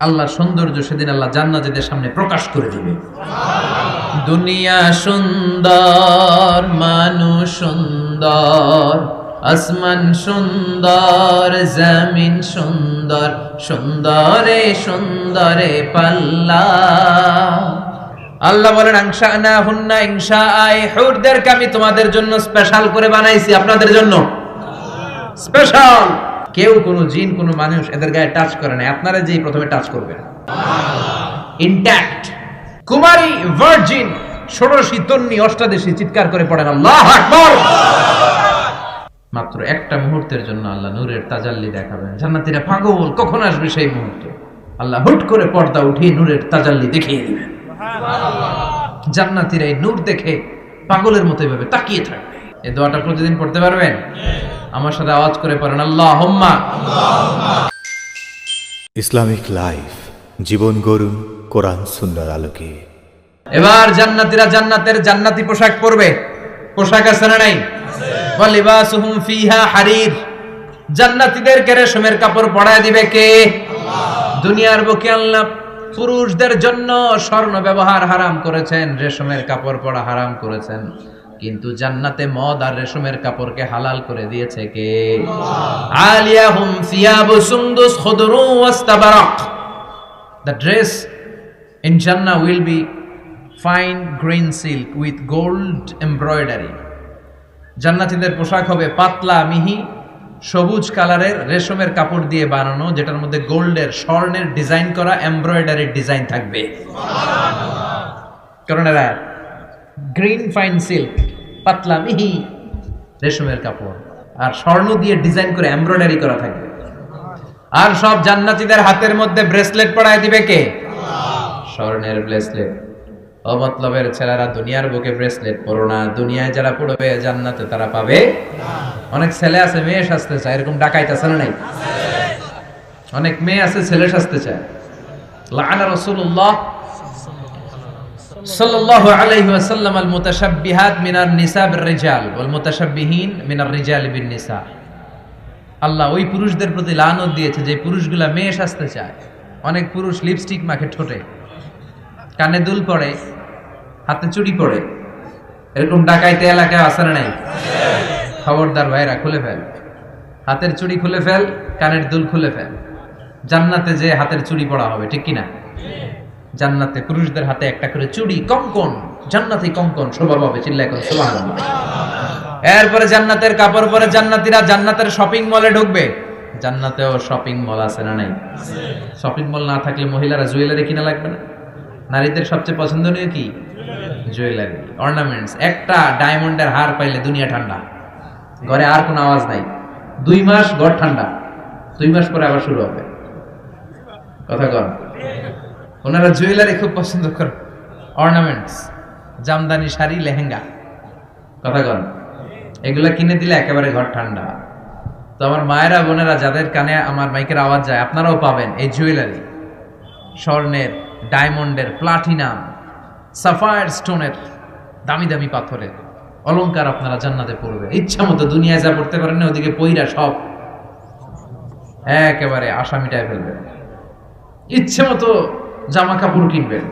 আল্লাহ সৌন্দর্য সেদিন আল্লাহ জান্নাতীদের সামনে প্রকাশ করে দিবে। দুনিয়া সুন্দর, মানুষ সুন্দর, আসমান সুন্দর, জমিন সুন্দর, সুন্দরে সুন্দরে পাল্লা। আল্লাহ বলেন আংশা না হুন্না ইংসা আই হুরদেরকে আমি তোমাদের জন্য স্পেশাল করে বানাইছি, আপনাদের জন্য। স্পেশাল কেউ কোনো জিন কোনো মানুষ এদের গায়ে টাচ করে না আপনারা যেই প্রথমে টাচ করবেন। ইনট্যাক্ট কুমারী ভার্জিন ষোড়শী তন্নি অষ্টাদশী চিৎকার করে পড়েন আল্লাহ আকবার! মাত্র একটা মুহূর্তের জন্য আল্লাহ নূরের তাজাল্লি দেখাবেন। জান্নাতীরা পাগল কখন আসবে সেই মুহূর্ত? আল্লাহ হুট করে পর্দা উঠিয়ে নূরের তাজাল্লি দেখিয়ে দিবেন। জান্নাতীরা এই নূর দেখে পাগলের মতো এভাবে তাকিয়ে থাকবে। এই দোয়াটা প্রতিদিন পড়তে পারবেন? আমার সাথে আওয়াজ করে পড়েন আল্লাহ হোম্মা ইসলামিক লাইফ জীবন গরুন কোরআন সুন্নার আলোকে। এবার জান্নাতীরা জান্নাতের জান্নাতি পোশাক পরবে। পোশাক আছে না নাই? ওয়ালিবাসুহুম ফিহা হারির। জান্নাতীদেরকে রেশমের কাপড় পরায় দিবে কে? দুনিয়ার বুকে আল্লাহ পুরুষদের জন্য স্বর্ণ ব্যবহার হারাম করেছেন রেশমের কাপড় পরা হারাম করেছেন। কিন্তু জান্নাতে মদ আর রেশমের কাপড়কে হালাল করে দিয়েছে কে? আলিয়াহুম সিয়াবু সুন্দুস খুদরু ওয়াস্তাবারাক। The dress in Jannah will be fine green silk with gold embroidery. জান্নাতীদের পোশাক হবে পাতলা মিহি সবুজ কালারের রেশমের কাপড় দিয়ে বানানো যেটার মধ্যে গোল্ডের স্বর্ণের ডিজাইন করা এমব্রয়ডারির ডিজাইন থাকবে। কারণ এরা গ্রিন ফাইন সিল্ক পাতলা মিহি রেশমের কাপড়। আর স্বর্ণ দিয়ে ডিজাইন করে এমব্রয়ডারি করা থাকবে আর সব জান্নাতীদের হাতের মধ্যে ব্রেসলেট পরায় দিবে কে? স্বর্ণের ব্রেসলেট। অমতলবের ছেলেরা দুনিয়ার বুকে ব্রেসলেট পরো না। দুনিয়ায় যারা পড়বে জান্নাতে তারা পাবে অনেক ছেলে আছে, মেয়ে সাজতে চায়। এরকম ডাকাইতেছে না নাই? অনেক মেয়ে আছে, ছেলে সাজতে চায়। লাআনা রাসূলুল্লাহ সাল্লাল্লাহু আলাইহি ওয়াসাল্লাম আল মুতাশাব্বিহাত মিনার নিসা বির রিজাল ওয়াল মুতাশাব্বিহিন মিনার রিজাল বিন নিসা। আল্লাহ ওই পুরুষদের প্রতি লানত দিয়েছে যে পুরুষগুলা মেয়ে সাজতে চায়। অনেক পুরুষ লিপস্টিক মাখে ঠোঁটে, কানে দুল পড়ে, হাতে চুড়ি পড়ে। এরকম ডাকাইতে এলাকায় আসে না নাই? খবরদার ভাইরা, খুলে ফেল। হাতের চুড়ি খুলে ফেল, কানের দুল খুলে ফেল। জান্নাতে যে হাতের চুড়ি পড়া হবে, ঠিক কিনা? জান্নাতে পুরুষদের হাতে একটা করে চুড়ি, কঙ্কন। জান্নাতি কঙ্কন শোভা পাবে চিল্লা এখন সুবহানাল্লাহ। এরপরে জান্নাতের কাপড় পরে জান্নাতীরা জান্নাতের শপিং মলে ঢুকবে। জান্নাতেও শপিং মল আছে না নাই? শপিং মল না থাকলে মহিলারা জুয়েলারি কিনা লাগবে না? নারীদের সবচেয়ে পছন্দনীয় কি? জুয়েলারি অর্নামেন্টস একটা ডায়মন্ডের হার পাইলে দুনিয়া ঠান্ডা। ঘরে আর কোনো আওয়াজ নাই। দুই মাস ঘর ঠান্ডা। দুই মাস পরে আবার শুরু হবে। কথা কর ওনারা জুয়েলারি খুব পছন্দ করেন অর্নামেন্টস জামদানি শাড়ি, লেহেঙ্গা। কথা কর এগুলা কিনে দিলে একেবারে ঘর ঠান্ডা। তো আমার মায়েরা, বোনেরা যাদের কানে আমার মাইকের আওয়াজ যায়, আপনারাও পাবেন এই জুয়েলারি। স্বর্ণের, ডায়মন্ডের, প্লাটিনাম, সাফায়ার স্টোনের, দামি দামি পাথরের। অলংকার আপনারা জান্নাতে পড়বে ইচ্ছা মতো দুনিয়ায় যা পড়তে পারেন না, ওদিকে পইরা সব একেবারে আশা মিটায় ফেলবেন ইচ্ছে মতো জামা কাপড় কিনবেন।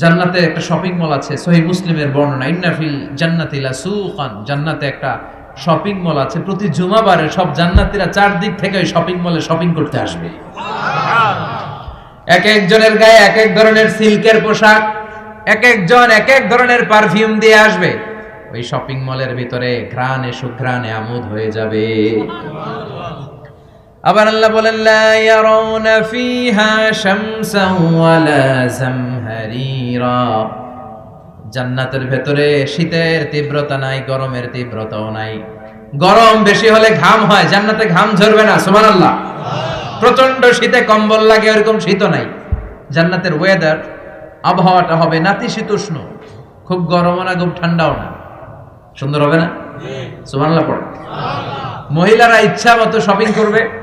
জান্নাতে একটা শপিং মল আছে সহি মুসলিমের বর্ণনা ইন্নাফিল জান্নাতিলা সুকান জান্নাতে একটা শপিং মল আছে। প্রতি জুমাবারে সব জান্নাতিরা চারদিক থেকে ওই শপিং মলে শপিং করতে আসবে। এক একজনের গায়ে এক এক ধরনের সিল্কের পোশাক, এক একজন এক এক ধরনের পারফিউম দিয়ে আসবে। ওই শপিং মলের ভিতরে ঘ্রাণে সুঘ্রাণে আমোদ হয়ে যাবে। আবার আল্লাহ বলেন লা ইয়ারাউনা ফিহা শামসান ওয়ালা জামহারিরা। জান্নাতের ভেতরে শীতের তীব্রতা নাই গরমের তীব্রতাও নাই। গরম বেশি হলে ঘাম হয় জান্নাতে ঘাম ঝরবে না সুবহানাল্লাহ। প্রচণ্ড শীতে কম্বল লাগে এরকম শীত নাই। জান্নাতের ওয়েদার আবহাওয়াটা হবে নাতিশীতোষ্ণ। খুব গরমও না খুব ঠান্ডাও না। সুন্দর হবে না? সুবহানাল্লাহ পড়ে। মহিলারা ইচ্ছা মতো শপিং করবে।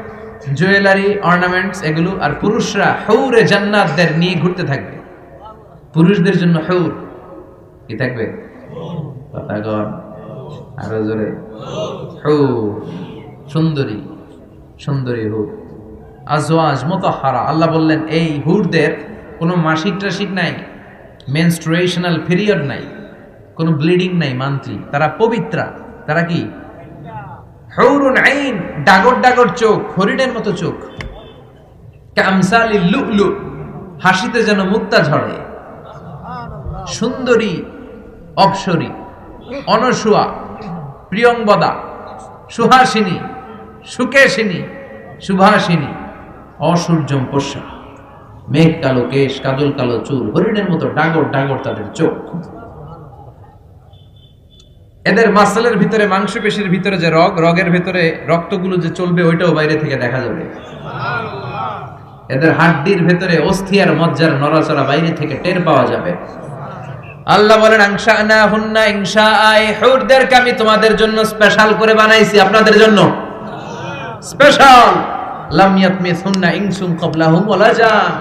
জুয়েলারি অর্নামেন্টস এগুলো, আর পুরুষরা হৌরে জান্নাতদের নিয়ে ঘুরতে থাকবে। পুরুষদের জন্য হৌর কি থাকবে? কথা কন আরও জোরে। হৌর। সুন্দরী। সুন্দরী হৌর। আজওয়াজ মোতাহারা। আল্লাহ বললেন, এই হুরদের কোনো মাসিক টাসিক নাই মেনস্ট্রুয়েশনাল পিরিয়ড নাই, কোনো ব্লিডিং নাই মান্থলি তারা পবিত্রা। তারা কি? হৌরুন আইন, ডাগর ডাগর চোখ, হরিণের মতো চোখ। কামসালি লুলু, হাসিতে যেন মুক্তা ঝরে। সুন্দরী, অপসরী, অনসুয়া প্রিয়ংবদা সুহাসিনী, সুকেশিনী, সুভাসিনী, অসূর্যম পোষা। মেঘ কালো, কেশ কাদল কালো চুল, হরিণের মতো ডাগর ডাগর তাদের চোখ। এদের মাসলের ভিতরে মাংসপেশির ভিতরে যে রগ রগের ভিতরে রক্তগুলো যে চলবে ওইটাও বাইরে থেকে দেখা যাবে। এদের হাড্ডির ভেতরে অস্থি আর মজ্জার নড়াচড়া বাইরে থেকে টের পাওয়া যাবে। আল্লাহ বলেন আংশা না হুন্না ইংশা আই হুরদেরকে আমি তোমাদের জন্য স্পেশাল করে বানাইছি আপনাদের জন্য। স্পেশাল লাম ইয়াতমিস হুন্না ইনসুম ক্বাবলাহুম ওয়ালা জান।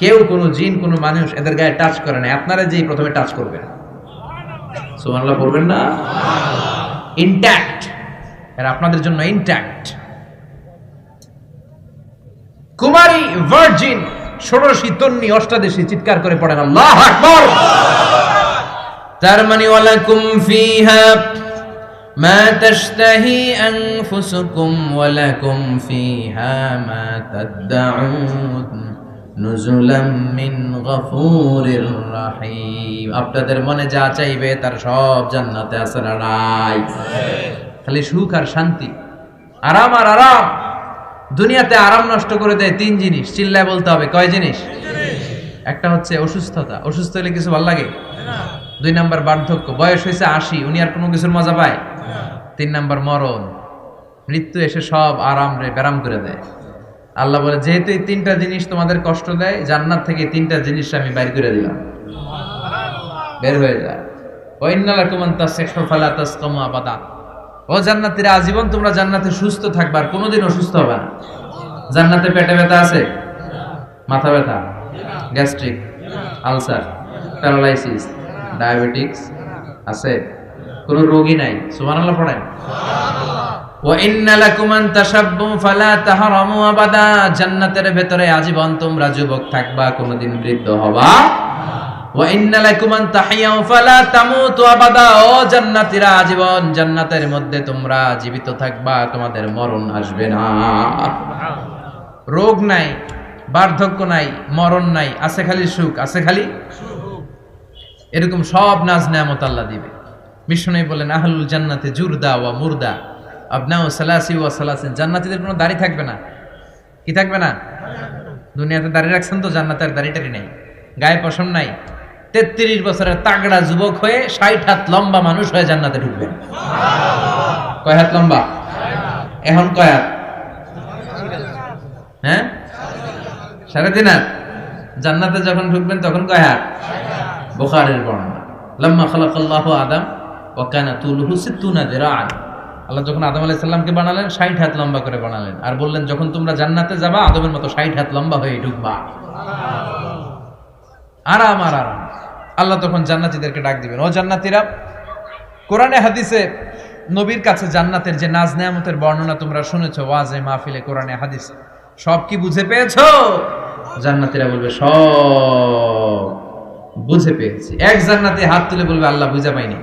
কেউ কোনো জিন কোনো মানুষ এদের গায়ে টাচ করে না আপনারা যেই প্রথমে টাচ করবেন। সুবহানাল্লাহ বলবেন না? ইনট্যাক্ট এরা আপনাদের জন্য ইনট্যাক্ট কুমারী ভার্জিন ষোড়শী তন্নি, অষ্টাদশী চিৎকার করে পড়েন, আল্লাহ আকবর। তার মানে ওয়ালাকুম ফিহা, মা তাশতাহি আনফুসুকুম, ওয়ালাকুম ফিহা মা তাদউন আপনাদের মনে যা চাইবে তার সব জান্নাতে আছে নাই? খালি সুখ আর শান্তি। আরাম আর আরাম। দুনিয়াতে আরাম নষ্ট করে দেয় তিন জিনিস। চিল্লায় বলতে হবে, কয় জিনিস? একটা হচ্ছে অসুস্থতা। অসুস্থ হলে কিছু ভালো লাগে? দুই নাম্বার বার্ধক্য। বয়স হয়েছে আশি, উনি আর কোনো কিছুর মজা পায়? তিন নাম্বার মরণ। মৃত্যু এসে সব আরাম রে ব্যারাম করে দেয়। আল্লাহ বলে, যেহেতু এই তিনটা জিনিস তোমাদের কষ্ট দেয়, জান্নাত থেকে তিনটা জিনিস আমি বাইর করে দিলাম। বের হয়ে যায় ও জান্নাতীরা, আজীবন তোমরা জান্নাতে সুস্থ থাকবে, আর কোনোদিন অসুস্থ হবে না। জান্নাতে পেটে ব্যথা আছে? মাথা ব্যথা। গ্যাস্ট্রিক? আলসার? প্যারালাইসিস? ডায়াবেটিক্স? আছে। কোনো রোগী নাই? সুবহানাল্লাহ, পড়েন। জান্নাতের ভেতরে আজীবন তোমরা যুবক থাকবা, কোনদিন বৃদ্ধ হবা। আজীবন জান্নাতের মধ্যে তোমরা জীবিত থাকবা, তোমাদের মরণ আসবে না। রোগ নাই, বার্ধক্য নাই, মরণ নাই, আছে খালি সুখ, আছে খালি এরকম সব নাজ নামত আল্লাহ দিবে। মিশনে বলেন, আহলুল জান্নাতে জুরদা ওয়া মুরদা। আবনাউ সালাসি ওয়া সালাসিন। জান্নাতীদের কোনো দাড়ি থাকবে না। কি থাকবে না? দুনিয়াতে দাড়ি রাখছেন তো জান্নাতের দাড়িটারি নেই। গায়ে পশম নাই। তেত্রিশ বছরের তাগড়া যুবক হয়ে ষাট হাত লম্বা মানুষ হয়ে জান্নাতে ঢুকবে। কয় হাত লম্বা? এখন কয় হাত? হ্যাঁ? সাড়ে তিন হাত। জান্নাতে যখন ঢুকবেন তখন কয় হাত? বুখারের বর্ণনা। লাম্মা খালাকাল্লাহু আদম ওয়া কানা তুলুহু সিত্তুনা দিরাআন। আল্লাহ যখন আদম আলাইহিস সালামকে বানালেন 60 হাত লম্বা করে বানালেন। আর বললেন, যখন তোমরা জান্নাতে যাবা, আদমের মতো 60 হাত লম্বা হয়ে ঢুকবা। আরাম আর আরাম। আল্লাহ তখন জান্নাতীদেরকে ডাক দিবেন, ও জান্নাতীরা, কোরআনে, হাদিসে নবীর কাছে জান্নাতের যে নাজ নেয়ামতের বর্ণনা তোমরা শুনেছো, ওয়াজে, মাহফিলে, কোরআনে, হাদিস, সব কি বুঝে পেয়েছ? জান্নাতীরা বলবে, সব বুঝে পেয়েছি। এক জান্নাতে হাত তুলে বলবে, আল্লাহ বুঝে পাইনি।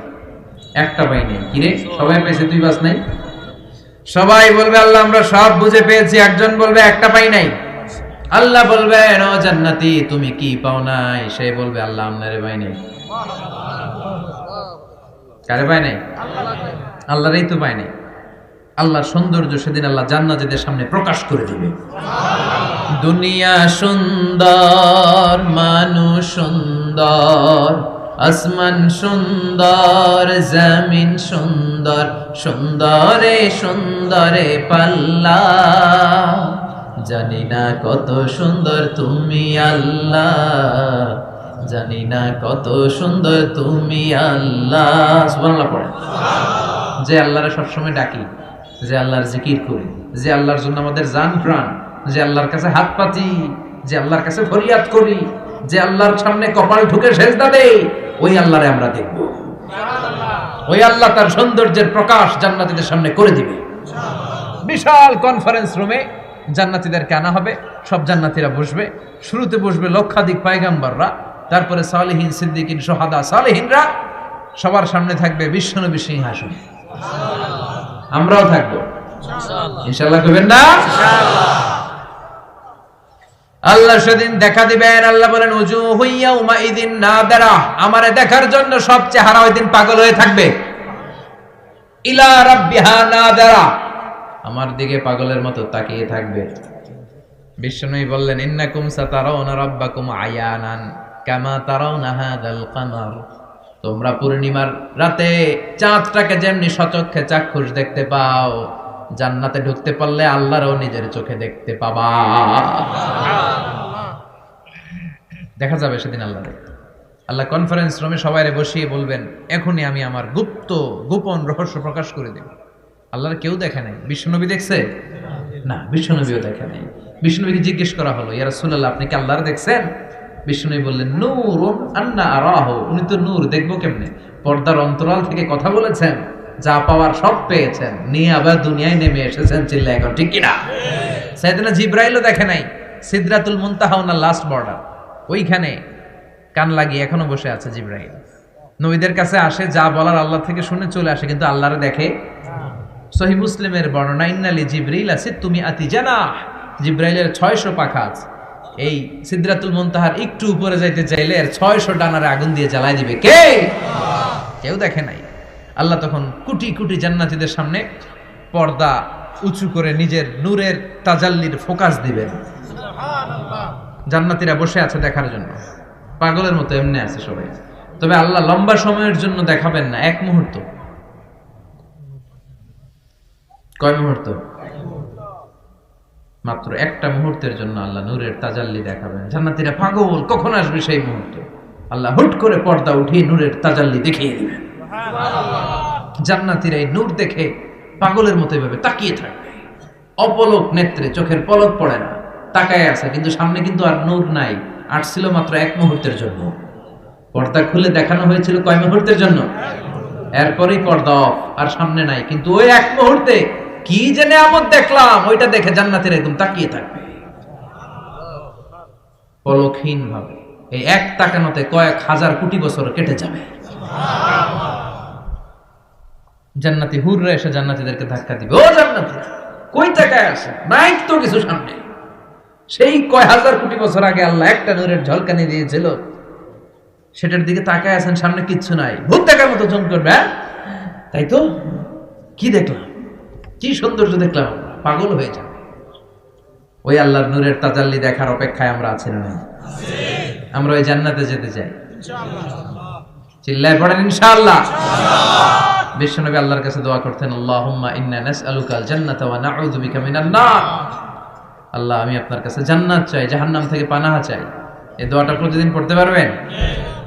একটা পাইনি কিরে সবাই পেয়েছে তুই বাস নাই? সবাই বলবে, আল্লাহ, আমরা সব বুঝে পেয়েছি। একজন বলবে, একটা পাই নাই। আল্লাহ বলবে ও জান্নাতি, তুমি কি পাও নাই? সে বলবে, আল্লাহ আপনারে পাই নাই। কারে পাই নাই? আল্লাহরই তো পাই নাই। আল্লাহর সৌন্দর্য সেদিন আল্লাহ জান্নাতীদের সামনে প্রকাশ করে দিবে। দুনিয়া সুন্দর, মানুষ সুন্দর আসমান সুন্দর, জমিন সুন্দর, সুন্দরে সুন্দরে পাল্লা। জানি না কত সুন্দর তুমি আল্লাহ, জানি না কত সুন্দর তুমি আল্লাহ। সুবহানাল্লাহ পড়ে। যে আল্লাহরে সবসময় ডাকি, যে আল্লাহর জিকির করি, যে আল্লাহর জন্য আমাদের জান প্রাণ, যে আল্লাহর কাছে হাত পাতি, যে আল্লাহর কাছে ফরিয়াদ করি যে আল্লাহর সামনে কপাল ঢুকে সেজদা দেই ওই আল্লাহরে আমরা দেখব। ওই আল্লাহ তার সৌন্দর্যের প্রকাশ জান্নাতীদের সামনে করে দিবে। বিশাল কনফারেন্স রুমে জান্নাতীদেরকে আনা হবে সব জান্নাতীরা বসবে। শুরুতে বসবে লক্ষাধিক পায়গাম্বাররা তারপরে সালেহীন সিদ্দিকিন সোহাদা সালেহীনরা সবার সামনে থাকবে বিশ্বনবী সিংহাসন। আমরাও থাকব। ইনশাল্লাহ করবেন না? আল্লাহ সেদিন দেখা দিবেন, আল্লাহ বলেন উজু হইয়া উমা ইদিন না বেড়া আমারে দেখার জন্য সব চেহারা ওই দিন পাগল হয়ে থাকবে। ইলা রাব্বিহা না বেড়া আমার দিকে পাগলের মতো তাকিয়ে থাকবে। বিষ্ণুই বললেন, ইন্নাকুম সাতারাউনা রাব্বাকুম আয়ানান কামা তারাউনা হাদাল কামার। তোমরা পূর্ণিমার রাতে চাঁদটাকে যেমনি সচক্ষে চাক্ষুষ দেখতে পাও জান্নাতে ঢুকতে পারলে আল্লাহরও নিজের চোখে দেখতে পাবা। দেখা যাবে সেদিন আল্লাহ। আল্লাহ কনফারেন্স রুমে সবাই বসিয়ে বলবেন, এখনই আমি আমার গুপ্ত, গোপন রহস্য প্রকাশ করে দেব। আল্লাহর কেউ দেখে নাই। বিশ্বনবী দেখছে? না, বিশ্বনবীও দেখে নাই। বিষ্ণুনবীকে জিজ্ঞেস করা হলো ইয়ার রাসূলুল্লাহ, আপনি কি আল্লাহর দেখছেন? বিষ্ণুনবী বললেন নূর আন্না আরাহ। উনি তো নূর, দেখব কেমনে? পর্দার অন্তরাল থেকে কথা বলেছেন। যা পাওয়ার সব পেয়েছেন। নিয়ে আবার দুনিয়ায় নেমে এসেছেন চিল্লা এখন, ঠিক কিনা? সাইদিনা জিব্রাইলও দেখে নাই, সিদরাতুল মুনতাহা লাস্ট বর্ডার ওইখানে কান লাগিয়ে এখনও বসে আছে জিব্রাইল। নবীদের কাছে আসে, যা বলার আল্লাহ থেকে শুনে চলে আসে, কিন্তু আল্লাহরে দেখে। সহি মুসলিমের বর্ণনা ইন্নালি জিব্রাইল আছে তুমি আতি জানা জিব্রাইলের ছয়শো পাখা আছে এই সিদ্রাতুল মুনতাহার একটু উপরে যাইতে চাইলে এর ছয়শো ডানারে আগুন দিয়ে জ্বালায় দিবে। কে? কেউ দেখে নাই। আল্লাহ তখন কুটি কুটি জান্নাতীদের সামনে পর্দা উঁচু করে নিজের নূরের তাজাল্লির ফোকাস দিবেন জান্নাতীরা বসে আছে দেখার জন্য। পাগলের মতো এমনি আছে সবাই। তবে আল্লাহ লম্বা সময়ের জন্য দেখাবেন না এক মুহূর্ত। কয় মুহূর্ত? মাত্র একটা মুহূর্তের জন্য আল্লাহ নূরের তাজাল্লি দেখাবেন। জান্নাতীরা পাগল কখন আসবে সেই মুহূর্ত? আল্লাহ হুট করে পর্দা উঠিয়ে নূরের তাজাল্লি দেখিয়ে দিবেন। জান্নাতীরা এই নূর দেখে পাগলের মতো এভাবে তাকিয়ে থাকবে অপলক নেত্রে চোখের পলক পড়ে না, তাকায় আছে, কিন্তু সামনে কিন্তু আর নূর নাই, আসছিল মাত্র এক মুহূর্তের জন্য। পর্দা খুলে দেখানো হয়েছিল কয় মুহূর্তের জন্য? এরপরেই পর্দা অফ, আর সামনে নাই, কিন্তু ওই এক মুহূর্তে কি যে নিয়ামত দেখলাম, ওইটা দেখে জান্নাতের একদম তাকিয়ে থাকবে পলকহীন ভাবে এই এক তাকানোতে কয়েক হাজার কোটি বছর কেটে যাবে। জান্নাতি হুররা এসে জান্নাতিদেরকে ধাক্কা দিবে। ও জান্নাতি কই টাকায় আসে নাই তো কিছু সামনে। সেই কয় হাজার কোটি বছর আগে আল্লাহ একটা নূরের ঝলকানি দিয়েছিল। সেটার দিকে তাকায় আছেন সামনে কিচ্ছু নাই। ভূত দেখার মতো জন করবে হ্যাঁ? তাই তো? কি দেখলাম? কি সৌন্দর্য দেখলাম পাগল হয়ে যাবে। ওই আল্লাহর নূরের তাজাল্লি দেখার অপেক্ষায় আমরা আছি না? আমরা ওই জান্নাতে যেতে চাই। চিল্লায় পড়েন ইনশাআল্লাহ। বিশ্বনবী আল্লাহর কাছে দোয়া করতেন, আল্লাহুম্মা ইন্না নাসআলুকাল জান্নাতা ওয়া নাউযু বিকা মিনান নার। আল্লাহ, আমি আপনার কাছে জান্নাত চাই, জাহান্নাম থেকে পানাহা চাই। এই দোয়াটা প্রতিদিন পড়তে পারবেন?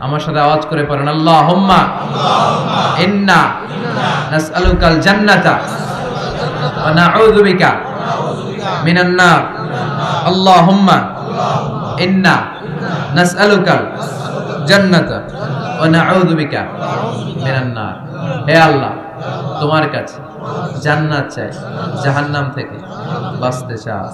আমার সাথে আওয়াজ করে পড়েন, আল্লাহুম্মা ইন্না নাসআলুকাল জান্নাতা ওয়া নাউযু বিকা মিনান নার। আল্লাহুম্মা ইন্না নাসআলুকাল জান্নাতা হে আল্লাহ তোমার কাছে জান্নাত চাই জাহান্নাম থেকে বাঁচতে চাও।